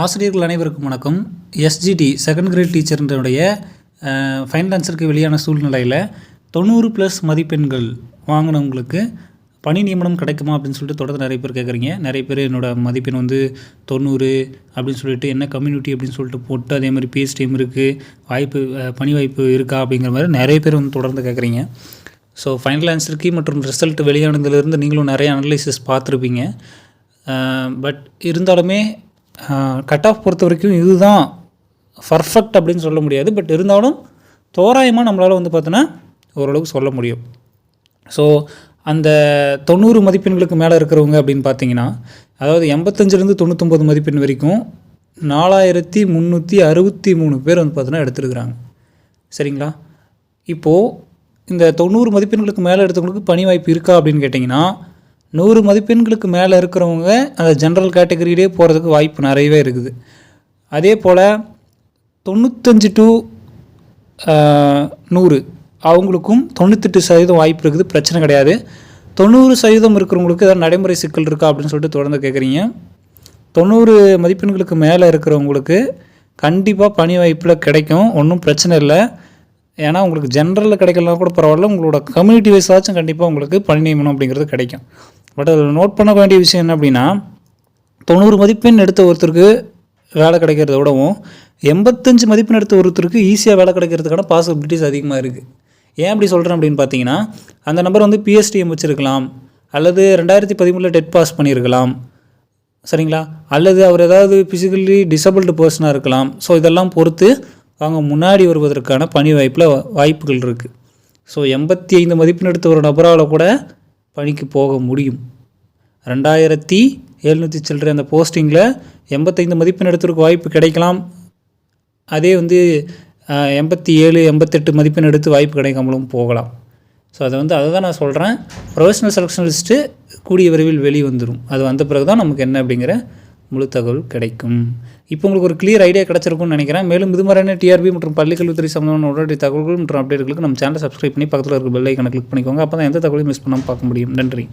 ஆசிரியர்கள் அனைவருக்கும் வணக்கம். எஸ்ஜிடி செகண்ட் கிரேட் டீச்சர்ன்றனுடைய ஃபைனல் ஆன்சருக்கு வெளியான சூழ்நிலையில் தொண்ணூறு ப்ளஸ் மதிப்பெண்கள் வாங்கினவங்களுக்கு பணி நியமனம் கிடைக்குமா அப்படின்னு சொல்லிட்டு தொடர்ந்து நிறைய பேர் கேட்குறீங்க நிறைய பேர் என்னோட மதிப்பெண் வந்து தொண்ணூறு அப்படின்னு சொல்லிட்டு என்ன கம்யூனிட்டி அப்படின்னு சொல்லிட்டு போட்டு அதே மாதிரி பிஎஸ் டீம் இருக்குது வாய்ப்பு பணி வாய்ப்பு இருக்கா அப்படிங்கிற மாதிரி நிறைய பேர் வந்து தொடர்ந்து கேட்குறீங்க ஸோ ஃபைனல் ஆன்சருக்கு மற்றும் ரிசல்ட் வெளியானதுலேருந்து நீங்களும் நிறைய அனலைசிஸ் பார்த்துருப்பீங்க. பட் இருந்தாலுமே கட் ஆஃப் பொறுத்த வரைக்கும் இதுதான் பர்ஃபெக்ட் அப்படின்னு சொல்ல முடியாது. பட் இருந்தாலும் தோராயமாக நம்மளால் வந்து பார்த்தோன்னா ஓரளவுக்கு சொல்ல முடியும். ஸோ அந்த தொண்ணூறு மதிப்பெண்களுக்கு மேலே இருக்கிறவங்க அப்படின்னு பார்த்தீங்கன்னா அதாவது எண்பத்தஞ்சிலேருந்து தொண்ணூத்தொம்பது மதிப்பெண் வரைக்கும் நாலாயிரத்தி முந்நூற்றி அறுபத்தி மூணு பேர் வந்து பார்த்தோன்னா எடுத்துருக்குறாங்க. சரிங்களா? இப்போது இந்த தொண்ணூறு மதிப்பெண்களுக்கு மேலே எடுத்தவங்களுக்கு பணி வாய்ப்பு இருக்கா அப்படின்னு கேட்டிங்கன்னா நூறு மதிப்பெண்களுக்கு மேலே இருக்கிறவங்க அந்த ஜென்ரல் கேட்டகரியிலே போகிறதுக்கு வாய்ப்பு நிறையவே இருக்குது. அதே போல் தொண்ணூத்தஞ்சு டு நூறு அவங்களுக்கும் தொண்ணூத்தெட்டு சதவீதம் வாய்ப்பு இருக்குது. பிரச்சனை கிடையாது. தொண்ணூறு சதவீதம் இருக்கிறவங்களுக்கு ஏதாவது நடைமுறை சிக்கல் இருக்கா அப்படின்னு சொல்லிட்டு தொடர்ந்து கேட்குறீங்க தொண்ணூறு மதிப்பெண்களுக்கு மேலே இருக்கிறவங்களுக்கு கண்டிப்பாக பணி வாய்ப்பில் கிடைக்கும். ஒன்றும் பிரச்சனை இல்லை. ஏன்னா உங்களுக்கு ஜென்ரலில் கிடைக்கலாம் கூட பரவாயில்ல. உங்களோட கம்யூனிட்டி வைஸ் ஆச்சும் கண்டிப்பாக உங்களுக்கு பணி நியமனம் அப்படிங்கிறது கிடைக்கும். பட் அதில் நோட் பண்ண வேண்டிய விஷயம் என்ன அப்படின்னா தொண்ணூறு மதிப்பெண் எடுத்த ஒருத்தருக்கு வேலை கிடைக்கிறத விடவும் எண்பத்தஞ்சு மதிப்பெண் எடுத்த ஒருத்தருக்கு ஈஸியாக வேலை கிடைக்கிறதுக்கான பாசிபிலிட்டிஸ் அதிகமாக இருக்குது ஏன் அப்படி சொல்கிறேன் அப்படின்னு பார்த்தீங்கன்னா அந்த நம்பர் வந்து பிஎஸ்டிஎம் வச்சுருக்கலாம் அல்லது ரெண்டாயிரத்தி பதிமூணில் டெட் பாஸ் பண்ணியிருக்கலாம் சரிங்களா? அல்லது அவர் ஏதாவது ஃபிசிக்கலி டிசபிள்டு பர்சனாக இருக்கலாம். ஸோ இதெல்லாம் பொறுத்து அவங்க முன்னாடி வருவதற்கான பணி வாய்ப்பில் வாய்ப்புகள் இருக்குது ஸோ எண்பத்தி ஐந்து மதிப்பெண் எடுத்த ஒரு நபரால் கூட பணிக்கு போக முடியும். ரெண்டாயிரத்தி எழுநூற்றி சில்லற அந்த போஸ்டிங்கில் எண்பத்தைந்து மதிப்பெண் எடுத்தவருக்கு வாய்ப்பு கிடைக்கலாம். அதே வந்து எண்பத்தி ஏழு எண்பத்தெட்டு மதிப்பெண் எடுத்து வாய்ப்பு கிடைக்காமலும் போகலாம். ஸோ அதை வந்து அதை தான் நான் சொல்கிறேன் ப்ரொஃபஷனல் செலெக்ஷன் லிஸ்ட்டு கூடிய விரைவில் வெளியே வந்துடும் அது வந்த பிறகு தான் நமக்கு என்ன அப்படிங்கிற முழு தகவல் கிடைக்கும். இப்போ உங்களுக்கு ஒரு கிளியர் ஐடியா கிடச்சிருக்கும்னு நினைக்கிறேன். மேலும் இது மாதிரியான டிஆர்பி மற்றும் பள்ளிக்கல்வித்துறை சம்பந்தமான உடனடி தகவல்கள் மற்றும் அப்டேட்டுகளுக்கு நம்ம சேனலை சப்ஸ்கிரைப் பண்ணி பக்கத்தில் இருக்க பெல் ஐக்கனை கிளிக் பண்ணிக்கோங்க. அப்போ தான் எந்த தகவலையும் மிஸ் பண்ணாமல் பார்க்க முடியும். நன்றி.